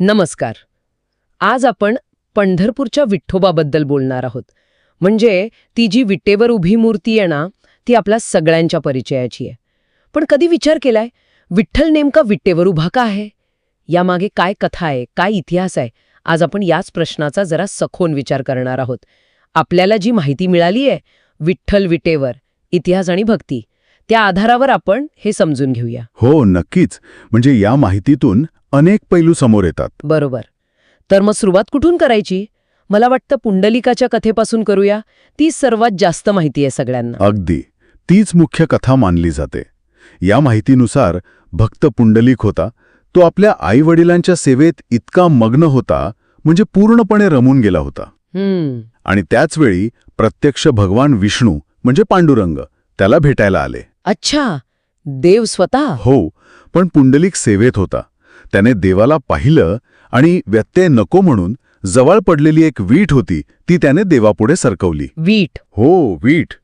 नमस्कार. आज आपण पंढरपूरच्या विठ्ठोबाबद्दल बोलणार आहोत. म्हणजे ती जी विटेवर उभी मूर्ती आहे ना ती आपल्या सगळ्यांच्या परिचयाची आहे. पण कधी विचार केलाय? विठ्ठल नेमका विटेवर उभा का आहे? यामागे काय कथा आहे? काय इतिहास आहे? आज आपण याच प्रश्नाचा जरा सखोल विचार करणार आहोत. आपल्याला जी माहिती मिळाली आहे विठ्ठल विटेवर इतिहास आणि भक्ती त्या आधारावर आपण हे समजून घेऊया. हो नक्कीच. म्हणजे या माहितीतून अनेक पैलू समोर येतात. बरोबर. तर मग सुरुवात कुठून करायची? मला वाटतं पुंडलिकाच्या कथेपासून करूया. ती सर्वात जास्त माहिती आहे सगळ्यांना. अगदी. तीच मुख्य कथा मानली जाते. या माहितीनुसार भक्त पुंडलिक होता. तो आपल्या आईवडिलांच्या सेवेत इतका मग्न होता म्हणजे पूर्णपणे रमून गेला होता. हम्म. आणि त्याचवेळी प्रत्यक्ष भगवान विष्णू म्हणजे पांडुरंग त्याला भेटायला आले. अच्छा. देव स्वतः? हो पण पुंडलिक सेवेत होता. त्याने देवाला पाहिलं आणि व्यत्यय नको म्हणून जवळ पडलेली एक वीट होती ती त्याने देवापुढे सरकवली. वीट. हो वीट.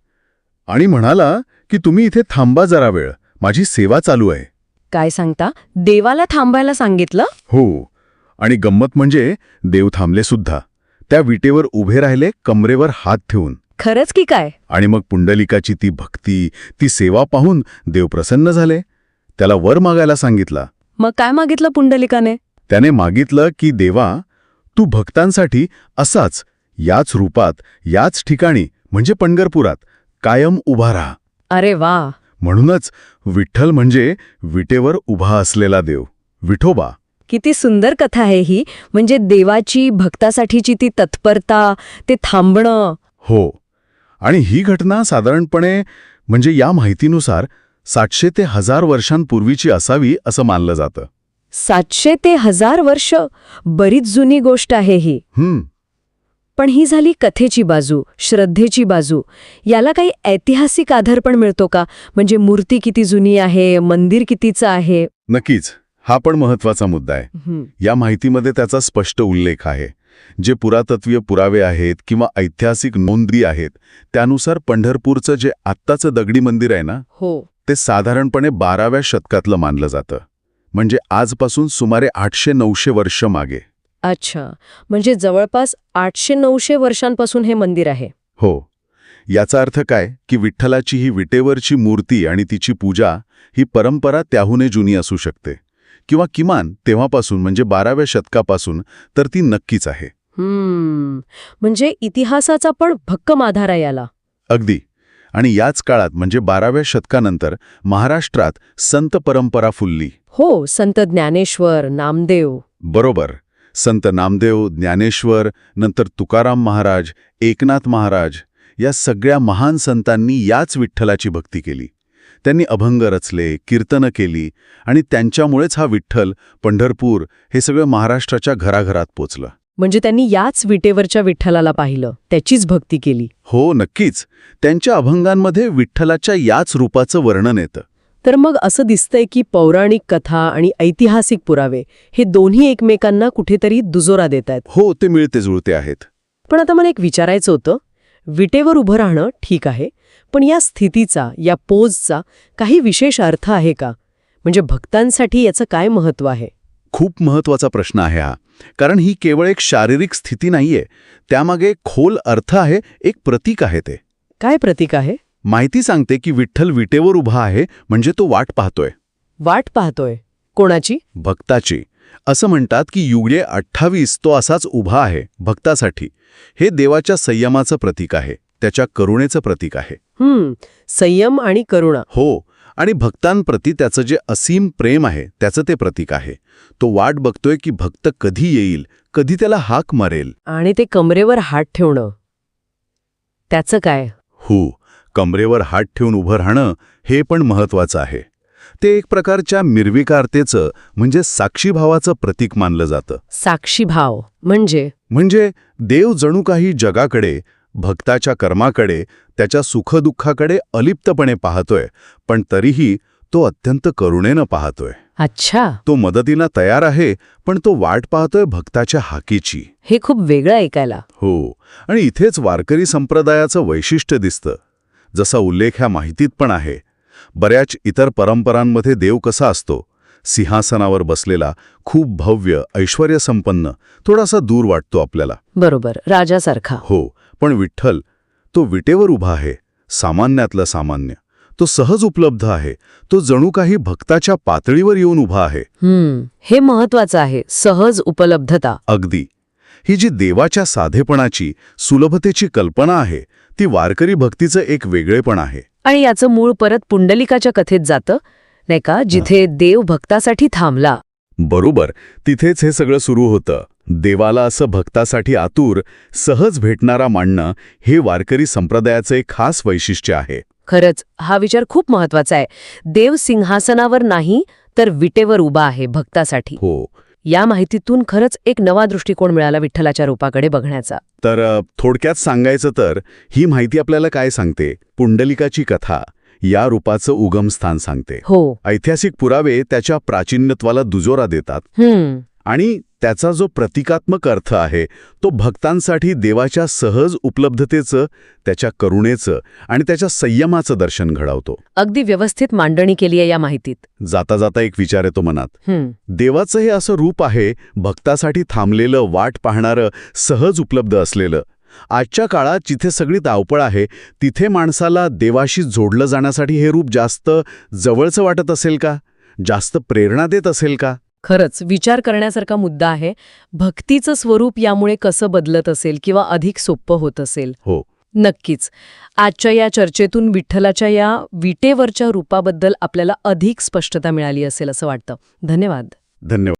आणि म्हणाला की तुम्ही इथे थांबा जरा वेळ माझी सेवा चालू आहे. काय सांगता? देवाला थांबायला सांगितलं? हो. आणि गंमत म्हणजे देव थांबले सुद्धा. त्या विटेवर उभे राहिले कमरेवर हात ठेवून. खरंच की काय? आणि मग पुंडलिकाची ती भक्ती ती सेवा पाहून देव प्रसन्न झाले. त्याला वर मागायला सांगितला मग काय मागितलं पुंडलिकाने? त्याने मागितलं की देवा तू भक्तांसाठी असाच याच रूपात याच ठिकाणी म्हणजे पंढरपुरात कायम उभा राहा. अरे वा. म्हणूनच विठ्ठल म्हणजे विटेवर उभा असलेला देव. विठोबा किती सुंदर कथा आहे ही. म्हणजे देवाची भक्तासाठीची ती तत्परता ते थांबणं. हो. आणि ही घटना साधारणपणे म्हणजे या माहितीनुसार सातशे ते हजार वर्षांपूर्वीची असावी असं मानलं जातं. सातशे ते हजार वर्ष बरीच जुनी गोष्ट आहे ही. पण ही झाली कथेची बाजू श्रद्धेची बाजू. याला काही ऐतिहासिक आधार पण मिळतो का? म्हणजे मूर्ती किती जुनी आहे मंदिर कितीचं आहे? नक्कीच. हा पण महत्त्वाचा मुद्दा आहे. या माहितीमध्ये त्याचा स्पष्ट उल्लेख आहे. जे पुरातत्वीय पुरावे आहेत किंवा ऐतिहासिक नोंदी आहेत त्यानुसार पंढरपूरचं जे आत्ताचं दगडी मंदिर आहे ना हो. ते साधारणपणे बाराव्या शतकातलं मानलं जातं. म्हणजे आजपासून सुमारे आठशे नऊशे वर्ष मागे. अच्छा. म्हणजे जवळपास आठशे नऊशे वर्षांपासून हे मंदिर आहे. हो. याचा अर्थ काय? की विठ्ठलाची ही विटेवरची मूर्ती आणि तिची पूजा ही परंपरा त्याहूनही जुनी असू शकते. किंवा किमान तेव्हापासून म्हणजे बाराव्या शतकापासून तर ती नक्कीच आहे. हम्म. म्हणजे इतिहासाचा पण भक्कम आधार आहे याला. अगदी. आणि याच काळात म्हणजे बाराव्या शतकानंतर महाराष्ट्रात संत परंपरा फुलली. हो संत ज्ञानेश्वर नामदेव. बरोबर. संत नामदेव ज्ञानेश्वर नंतर तुकाराम महाराज एकनाथ महाराज या सगळ्या महान संतांनी याच विठ्ठलाची भक्ती केली. त्यांनी अभंग रचले कीर्तनं केली आणि त्यांच्यामुळेच हा विठ्ठल पंढरपूर हे सगळं महाराष्ट्राच्या घराघरात पोचलं. म्हणजे त्यांनी याच विटेवरच्या विठ्ठलाला पाहिलं त्याचीच भक्ती केली. हो नक्कीच. त्यांच्या अभंगांमध्ये विठ्ठलाच्या याच रूपाचं वर्णन येतं. तर मग असं दिसतंय की पौराणिक कथा आणि ऐतिहासिक पुरावे हे दोन्ही एकमेकांना कुठेतरी दुजोरा देत आहेत. हो ते मिळते जुळते आहेत. पण आता मला एक विचारायचं होतं विटेवर उभं राहणं ठीक आहे पण या स्थितीचा या पोजचा काही विशेष अर्थ आहे का? म्हणजे भक्तांसाठी याचं काय महत्त्व आहे? खूप महत्त्वाचा प्रश्न आहे हा. कारण ही केवळ एक शारीरिक स्थिती नाहीये. त्यामागे खोल अर्थ आहे एक प्रतीक आहे ते. काय प्रतीक आहे? माहिती सांगते की विठ्ठल विटेवर उभा आहे म्हणजे तो वाट पाहतोय. वाट पाहतोय. कोणाची? भक्ताची. असं म्हणतात की युगे अठ्ठावीस तो असाच उभा आहे भक्तासाठी. हे देवाच्या संयमाचं प्रतीक आहे त्याच्या करुणेचं प्रतीक आहे. संयम आणि करुणा. हो आणि भक्तांप्रती त्याचं जे असीम प्रेम आहे त्याचं ते प्रतीक आहे. तो वाट बघतोय की भक्त कधी येईल कधी त्याला हाक मारेल. आणि ते कमरेवर हात ठेवणं. त्याचं काय? हो कमरेवर हात ठेवून उभं राहणं हे पण महत्वाचं आहे. ते एक प्रकारच्या निर्विकारतेचं म्हणजे साक्षीभावाचं प्रतीक मानलं जातं. साक्षीभाव म्हणजे? म्हणजे देव जणू काही जगाकडे भक्ताच्या कर्माकडे त्याच्या सुखदुःखाकडे अलिप्तपणे पाहतोय पण तरीही तो अत्यंत करुणेनं पाहतोय. अच्छा. तो मदतीला तयार आहे पण तो वाट पाहतोय भक्ताच्या हाकीची. हे खूप वेगळं ऐकायला. हो आणि इथेच वारकरी संप्रदायाचं वैशिष्ट्य दिसतं. जसा उल्लेख ह्या माहितीत पण आहे. बऱ्याच इतर परंपरांमध्ये देव कसा असतो? सिंहासनावर बसलेला खूप भव्य ऐश्वर्यसंपन्न थोडासा दूर वाटतो आपल्याला. बरोबर राजासारखा. हो पण विठ्ठल तो विटेवर उभा आहे सामान्यातलं सामान्य. तो सहज उपलब्ध आहे. तो जणू काही भक्ताच्या पातळीवर येऊन उभा आहे. हे महत्वाचं आहे सहज उपलब्धता. अगदी. ही जी देवाच्या साधेपणाची सुलभतेची कल्पना आहे ती वारकरी भक्तीचं एक वेगळेपण आहे. आणि याचं मूळ परत पुंडलिकाच्या कथेत जातं नाही का? जिथे देव भक्तासाठी थांबला. बरोबर. तिथेच हे सगळं सुरू होतं. देवाला असं भक्तासाठी आतूर सहज भेटणारा मांडणं हे वारकरी संप्रदायाचं एक खास वैशिष्ट्य आहे. खरंच हा विचार खूप महत्त्वाचा आहे. देव सिंहासनावर नाही तर विटेवर उभा आहे भक्तासाठी. हो. या माहितीतून खरंच एक नवा दृष्टिकोन मिळाला विठ्ठलाच्या रूपाकडे बघण्याचा. तर थोडक्यात सांगायचं तर ही माहिती आपल्याला काय सांगते? पुंडलिकाची कथा या रूपाचं उगमस्थान सांगते. हो. ऐतिहासिक पुरावे त्याच्या प्राचीनत्वाला दुजोरा देतात. आणि त्याचा जो प्रतिकात्मक अर्थ आहे तो भक्तांसाठी देवाच्या सहज उपलब्धतेचं त्याच्या करुणेचं आणि त्याच्या संयमाचं दर्शन घडवतो. अगदी व्यवस्थित मांडणी केली आहे या माहितीत. जाता जाता एक विचार येतो मनात. देवाचं हे असं रूप आहे भक्तासाठी थांबलेलं वाट पाहणारं सहज उपलब्ध असलेलं. आजच्या काळात जिथे सगळी धावपळ आहे तिथे माणसाला देवाशी जोडलं जाण्यासाठी हे रूप जास्त जवळचं वाटत असेल का? जास्त प्रेरणा देत असेल का? खरंच विचार करण्यासारखा मुद्दा आहे. भक्तीचं स्वरूप यामुळे कसं बदलत असेल किंवा अधिक सोपं होत असेल? हो. नक्कीच. आजच्या या चर्चेतून विठ्ठलाच्या या विटेवरच्या रूपाबद्दल आपल्याला अधिक स्पष्टता मिळाली असेल असं वाटतं. धन्यवाद. धन्यवाद.